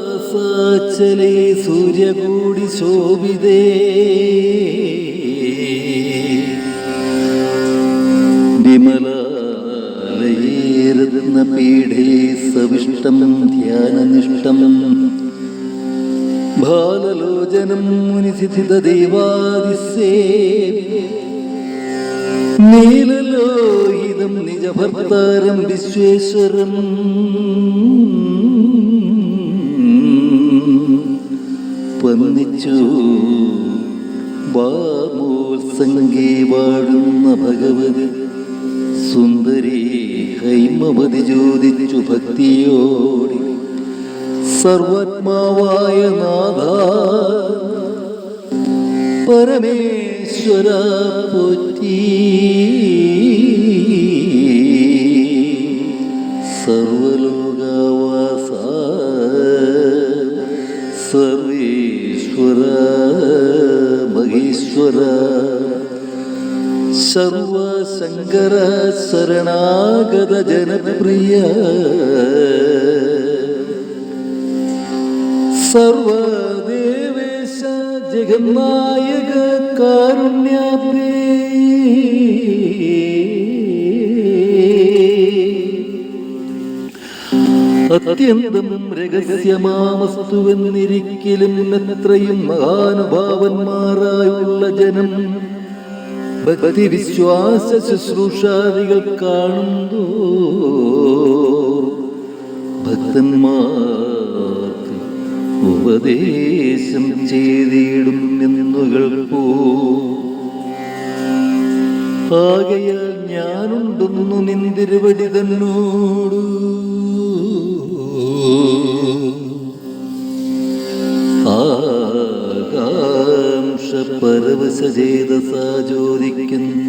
കൈലാസാച്ചലേ സൂര്യകൂടി ശോഭിതേ. വിമലാലയേരുന്ന പീഠേ സവിഷ്ടം ധ്യാനനിഷ്ടം ബാലലോചനം മുനിസിത ദേവാദിസേ നീലലോഹിതം നിജഭർത്താരം വിശ്വേശ്വരം വന്നിച്ചു ബാമോത്സംഗി വാഴുന്ന ഭഗവതി സുന്ദരി ഹൈമവതി ചോദിച്ചു ഭക്തിയോടി. സർവാത്മാവായ നാഥ പരമേശ്വര പോറ്റി. മഹേശ്വര സർവശങ്കര ശരണാഗത ജനപ്രിയ. സർവദേവേശ ജഗന്നായക കാരുണ്യാപ്രേ അത്യന്തം രഹസ്യമാമസ്തുവെന്നിരിക്കലും എത്രയും മഹാനുഭാവന്മാരായുള്ള ജനം. ഭക്തി വിശ്വാസ ശുശ്രൂഷാദികൾ കാണുന്നു. ഭക്തന്മാർക്ക് ഉപദേശം ചെയ്തിടും എന്നുകൾ പോ. ആകയാൽ ഞാനുണ്ടെന്നു നിന്തിരുവടി തന്നോടു. പരവശചേതസാ ചോദിക്കുന്നു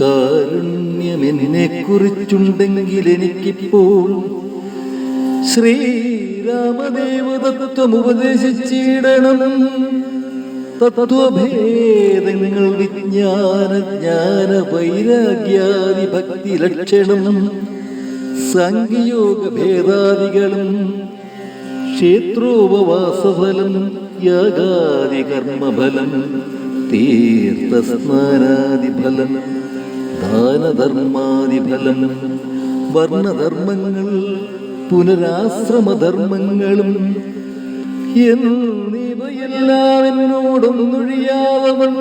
കാരുണ്യമെന്നെ കുറിച്ചുണ്ടെങ്കിൽ എനിക്കിപ്പോൾ ശ്രീരാമദേവതത്വം ഉപദേശിച്ചിടണം തത്വഭേദങ്ങൾ വിജ്ഞാന ജ്ഞാന വൈരാഗ്യാദി ഭക്തി ലക്ഷണം സംയോഗ ഭേദാദികളും ക്ഷേത്രോപവാസഫലം യാഗാദി കർമ്മഫലം തീർത്ഥസ്നാനാദിഫലം ദാനധർമാദിഫലം വർണധർമ്മങ്ങൾ പുനരാശ്രമധർമ്മങ്ങളും. എന്നിവയെല്ലാം എന്നോടൊന്നൊഴിയാവവൺ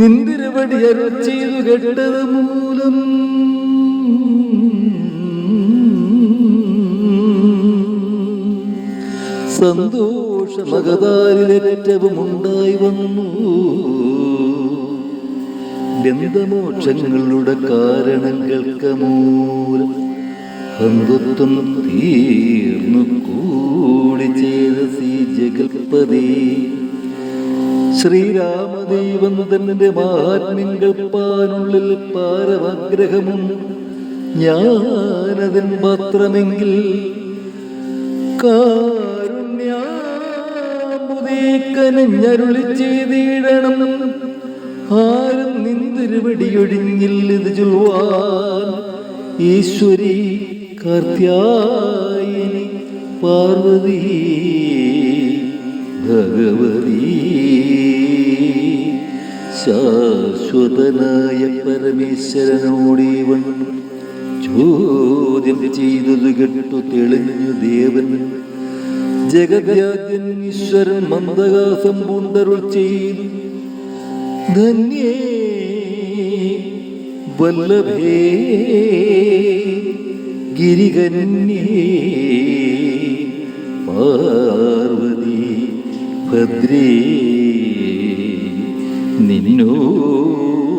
നിന്തിരുവടി അരുൾ ചെയ്തു കേട്ടത് മൂലം. സന്തോഷമകതാരിലേറ്റവും ഉണ്ടായി വന്നു. ബന്ധമോക്ഷങ്ങളുടെ കാരണങ്ങൾക്ക് മൂലം ബന്ധുത്വം തീർന്നു കൂടി ചെയ്ത സീ ജഗൽപതി. ശ്രീരാമദേവം തന്റെ മഹാത്മ്യങ്ങൾ പാനുള്ളിൽ പാരവാഗ്രഹമും ഞാനതിൻ മാത്രമെങ്കിൽ കാരുണ്യാമുദീക്കനഞ്ഞരുളി ചെയ്തിടണം. ആരും നിന്തിരുവടിയൊഴിഞ്ഞില്ല ഇത് ചൊല്ലുവാൻ ഈശ്വരി കാർത്യായനി പാർവതി ഭഗവതി. ശാശ്വതനായ പരമേശ്വരനോടീവൻ ചോദ്യം ചെയ്തത് കെട്ടു തെളിഞ്ഞു ദേവൻ ജഗദ്യാദ്യൻ ഈശ്വരൻ മന്ദഹാസം ചെയ്തു. ധന്യേ വല്ലഭേ ഗിരികന്യേ പാർവതി ഭദ്രേ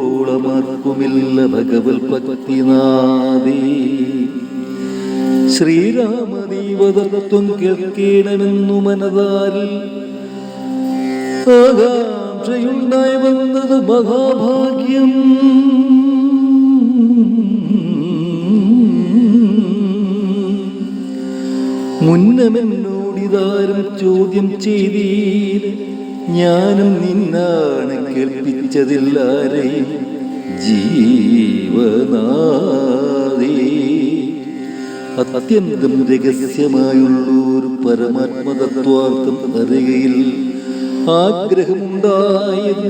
നിന്നോളമാർക്കുമില്ല ഭഗവത് ഭക്തിനാദേ ശ്രീരാമദീവതത്വം കേൾക്കണമെന്നു മനതാരിൽ ആകാംക്ഷയുണ്ടായി വന്നത് മഹാഭാഗ്യം. മുന്നമെന്നോടിതാരും ചോദ്യം ചെയ്തീര് ഞാനും നിന്നാണ് കേൾപ്പിച്ചതില്ലാരെയും ജീവനാദേ അത്യന്തം രഹസ്യമായുള്ളൂർ പരമാത്മതത്വാർത്ഥം അറിയയിൽ ആഗ്രഹമുണ്ടായത്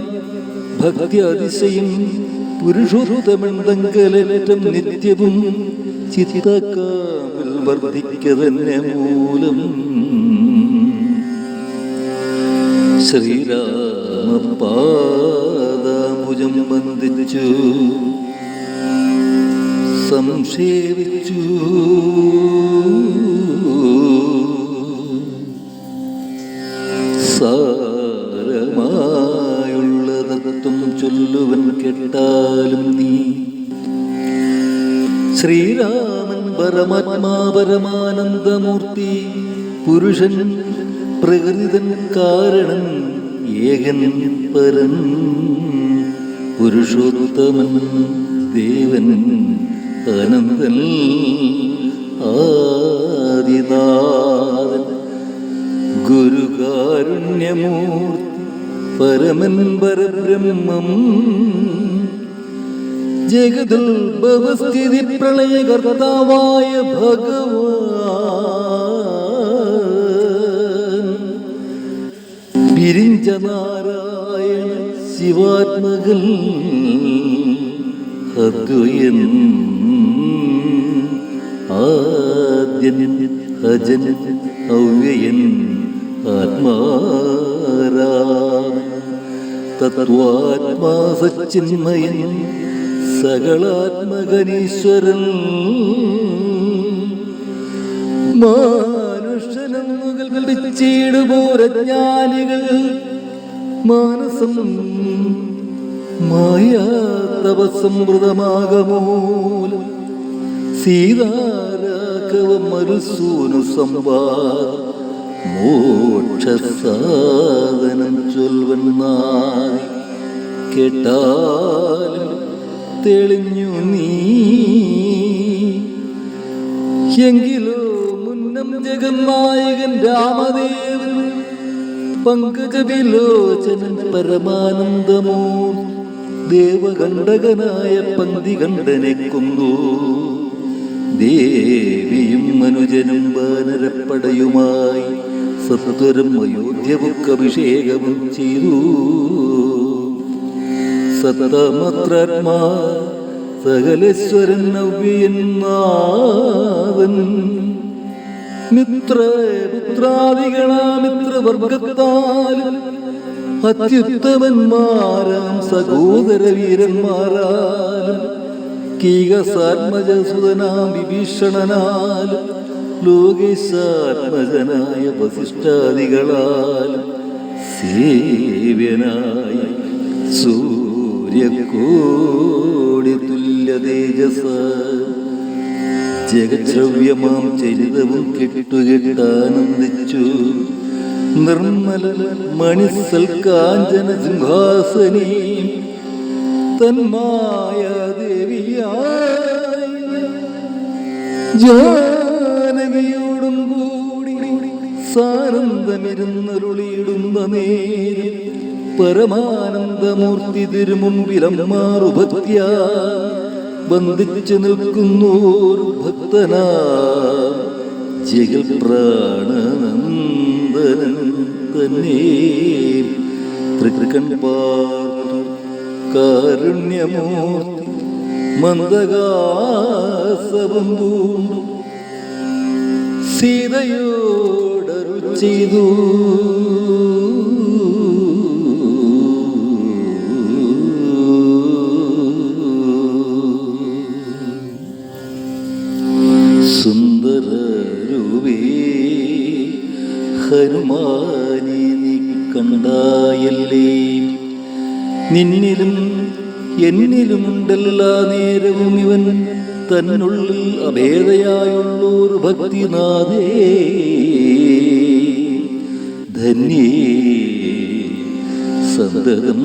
ഭക്തി അതിശയം പുരുഷോത്തമെന്തങ്കലേറ്റം നിത്യവും ചിത്തക്കാമിൽ വർദ്ധിക്ക തന്നെ മൂലം ശ്രീരാമപാദാമുജം വന്ദിച്ചു. സംക്ഷേപിച്ചു സാരമായുള്ള ചൊല്ലുവൻ കേട്ടാലും നീ. ശ്രീരാമൻ പരമാത്മാ പരമാനന്ദമൂർത്തി പുരുഷൻ പ്രകൃതൻ കാരണം ഏകൻ പരൻ പുരുഷോത്തമൻ ദേവൻ. അനന്തൻ ആദിനാഥൻ ഗുരുകാരുണ്യമൂർത്തി പരമൻ പരബ്രഹ്മം ജഗതുൽഭവസ്ഥിതി പ്രളയകർത്താവായ ഭഗവാൻ. പിരിഞ്ച നാരായണ ശിവാത്മകൻ അദ്വയൻ അജൻ അവ്യയൻ ആത്മാരാമൻ തത്വാത്മാ സച്ചിന്മയൻ സകളാത്മകനീശ്വരൻ മാനുഷനെന്നുകൾ കൽപ്പിച്ചിടുപോരജ്ഞാനികൾ മാനസം മായാതവസമൃതമാകമൂലം സീതാരാഘവ മരുസൂനു സംവാദം മോക്ഷസാധനം നായി. കേട്ടാലും തെളിഞ്ഞു നീ. എങ്കിലോ മുന്നം ജഗന്നായകൻ രാമദേവൻ. പങ്കജവിലോചനൻ പരമാനന്ദമോ ദേവകണ്ഠകനായ പന്തികണ്ഠനെ കൊന്നു. ദേവിയും മനുജനും വാനരപ്പടയുമായി സത്വരം അയോധ്യവുക്ക് അഭിഷേകവും ചെയ്തു. സത്തമത്രാത്മാ സകലേശ്വരൻ നവ്യൻ നാഥൻ മിത്ര പുത്രാദികളാമിത്രവർഗത്താലും അത്യുത്തമന്മാരാം സഹോദര വീരന്മാരാലും കീകസാത്മജസുതനാം വിഭീഷണനാലും ലോകേശാത്മജനായ വസിഷ്ഠാദികളാലും സേവ്യനായ സൂര്യകോടി തുല്യ തേജസ ജഗദ്രവ്യമാം ചരിതവും കെട്ടുകെട്ടാനന്ദിച്ചു. നിർമ്മല മണിസൽ കാഞ്ചന സിംഹാസനീ തന്മായ ദേവിയായി കൂടി സാനന്ദമിരുന്നരുളിയിടുന്ന നേരം പരമാനന്ദമൂർത്തി തിരുമുമ്പിലമ്മാറുഭക്തിയ ബന്ധിച്ചു നിൽക്കുന്നോർ ഭക്തനാ. ജഗൽ പ്രാണനന്ദനൻ തന്നെ തൃക്കൺപാ കാരുണ്യമൂർത്തി മന്ദകാസവം പൂണ്ടു സീതയോടരു ചെയ്തു തന്നുള്ളിൽ അഭേദയായുള്ളൂർ ഭക്തിനാഥേ. ധന്യേ സന്തതം.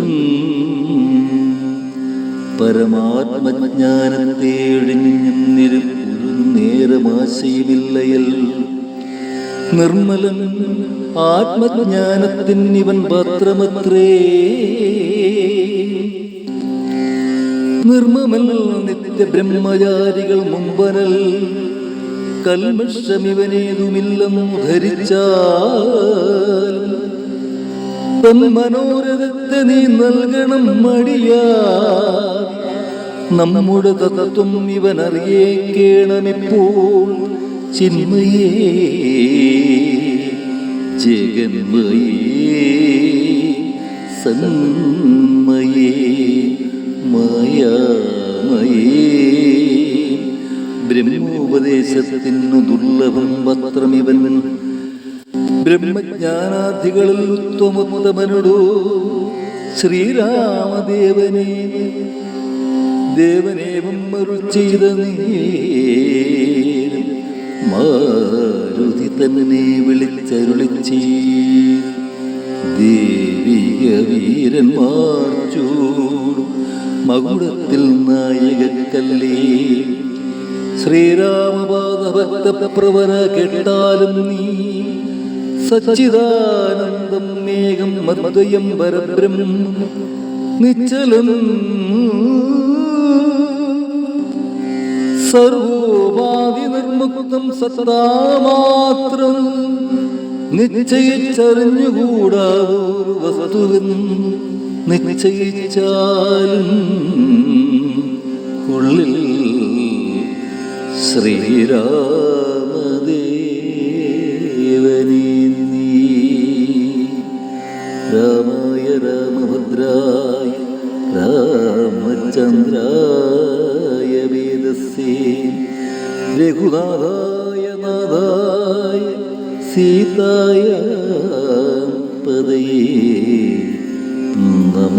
പരമാത്മജ്ഞാനത്തെ ഒഴിഞ്ഞിരും ഒരു നേരമാശയുമില്ലയൽ നിർമ്മലൻ ആത്മജ്ഞാനത്തിൻ ഇവൻ പത്രമത്രേ നിർമ്മമൽ നിത്യ ബ്രഹ്മചാരികൾ മുമ്പനൽ കൽമഷമിവനേതുമില്ലെന്നു ധരിച്ചാൽ തൻ മനോരഥത്തെ നീ നൽകണം മടിയാ നമ്മുടെ തത്വം ഇവൻ അറിയേക്കേണമിപ്പോൾ ചിന്മയേ ജഗന്മയേ സന്മയേ മായാമയേ ബ്രഹ്മോപദേശത്തിനു ബ്രഹ്മജ്ഞാനാർത്ഥികളിൽ ഉത്തമോത്തമനോടു ശ്രീരാമദേവനെ ദേവനേവം മറു ചെയ്ത മാരുതി തന്നെ വിളിച്ചരുളിച്ചേ ദേവിക വീരന്മാർ ചൂടും മകുടത്തിൽ നായകക്കല്ലേ? ശ്രീരാമപാദഭക്ത പ്രവര കേട്ടാലും നീ സച്ചിദാനന്ദം മേഘം മദ്വയം പരബ്രഹ്മം നിശ്ചലം സർവോപാധി നിർമുക്തം സദാമാത്രം നിശ്ചയിച്ചറിഞ്ഞുകൂടാതൊരു വസ്തുവിൻ നിശ്ചയിച്ചാലും ഉള്ളിൽ ശ്രീരാമദേവനീ രാമായ രാമഭദ്രായ രാമചന്ദ്രായ വേദസേ രഘുനാഥായ നാഥായ സീതായ പദയേ. നമ